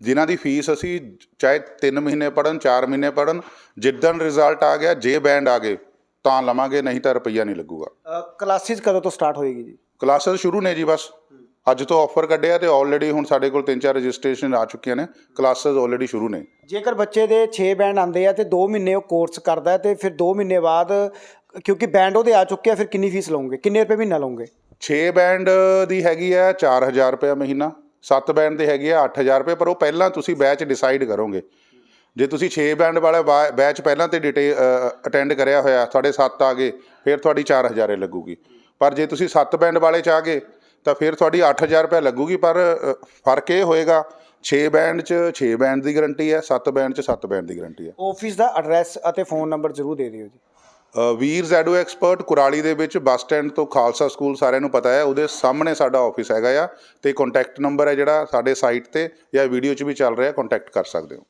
ਜਿਨ੍ਹਾਂ ਦੀ ਫੀਸ ਅਸੀਂ ਚਾਹੇ 3 ਮਹੀਨੇ ਪੜਨ 4 ਮਹੀਨੇ ਪੜਨ ਜਿੱਦਣ ਰਿਜ਼ਲਟ ਆ ਗਿਆ ਜੇ ਬੈਂਡ ਆ ਗਏ ਤਾਂ ਲਵਾਂਗੇ ਨਹੀਂ ਤਾਂ ਰੁਪਈਆ ਨਹੀਂ ਲੱਗੂਗਾ। ਕਲਾਸਿਸ ਕਦੋਂ ਤੋਂ ਸਟਾਰਟ ਹੋਏਗੀ ਜੀ? ਕਲਾਸਸ ਸ਼ੁਰੂ ਨੇ ਜੀ ਬਸ। ਅੱਜ ਤੋਂ ਆਫਰ ਕੱਢਿਆ ਤੇ ਆਲਰੇਡੀ ਹੁਣ ਸਾਡੇ ਕੋਲ 3-4 ਰਜਿਸਟ੍ਰੇਸ਼ਨ ਆ ਚੁੱਕੀਆਂ ਨੇ। ਕਲਾਸਸ ਆਲਰੇਡੀ ਸ਼ੁਰੂ ਨੇ। ਜੇਕਰ ਬੱਚੇ ਦੇ 6 ਬੈਂਡ ਆਉਂਦੇ ਆ ਤੇ 2 ਮਹੀਨੇ ਉਹ ਕੋਰਸ ਕਰਦਾ ਤੇ ਫਿਰ 2 ਮਹੀਨੇ ਬਾਅਦ ਕਿਉਂਕਿ ਬੈਂਡ ਉਹਦੇ ਆ ਚੁੱਕੇ ਆ ਫਿਰ ਕਿੰਨੀ ਫੀਸ ਲਓਗੇ? ਕਿੰਨੇ ਰੁਪਏ ਮਹੀਨਾ ਲਓਗੇ? 6 ਬੈਂਡ ਦੀ ਹੈਗੀ ਹੈ 4000 ਰੁਪਏ ਮਹੀਨਾ। 7 ਬੈਂਡ ਦੀ ਹੈਗੀ ਹੈ 8000 ਰੁਪਏ, ਪਰ ਉਹ ਪਹਿਲਾਂ ਤੁਸੀਂ ਬੈਚ ਡਿਸਾਈਡ ਕਰੋਗੇ। ਜੇ ਤੁਸੀਂ 6 ਬੈਂਡ ਵਾਲਾ ਬਾ- ਬੈਚ ਪਹਿਲਾਂ ਤੇ ਡਿਟੇਲ ਅਟੈਂਡ ਕਰਿਆ ਹੋਇਆ ਤੁਹਾਡੇ 7 ਆ ਗਏ, ਫਿਰ ਤੁਹਾਡੀ 4000 ਹੀ ਲੱਗੂਗੀ। ਪਰ ਜੇ ਤੁਸੀਂ 7 ਬੈਂਡ ਵਾਲੇ ਚ ਆ ਗਏ, ਤਾਂ ਫਿਰ ਤੁਹਾਡੀ 8000 ਰੁਪਏ ਲੱਗੂਗੀ, ਪਰ ਫ਼ਰਕ ਇਹ ਹੋਏਗਾ 6 ਬੈਂਡ ਚ 6 ਬੈਂਡ ਦੀ ਗਾਰੰਟੀ ਹੈ 7 ਬੈਂਡ ਚ 7 ਬੈਂਡ ਦੀ ਗਾਰੰਟੀ ਹੈ। ਆਫਿਸ ਦਾ ਐਡਰੈਸ ਅਤੇ ਫੋਨ ਨੰਬਰ ਜ਼ਰੂਰ ਦੇ ਦਿਓ ਜੀ। ਵੀਰ ਜ਼ੈਡੋ ਐਕਸਪਰਟ ਕੁਰਾਲੀ ਦੇ ਵਿੱਚ ਬੱਸ ਸਟੈਂਡ ਤੋਂ ਖਾਲਸਾ ਸਕੂਲ ਸਾਰਿਆਂ ਨੂੰ ਪਤਾ ਹੈ। ਉਹਦੇ ਸਾਹਮਣੇ ਸਾਡਾ ਆਫਿਸ ਹੈਗਾ ਆ ਤੇ ਕੰਟੈਕਟ ਨੰਬਰ ਹੈ ਜਿਹੜਾ ਸਾਡੇ ਸਾਈਟ ਤੇ ਜਾਂ ਵੀਡੀਓ 'ਚ ਵੀ ਚੱਲ ਰਿਹਾ ਕੰਟੈਕਟ ਕਰ ਸਕਦੇ ਹੋ।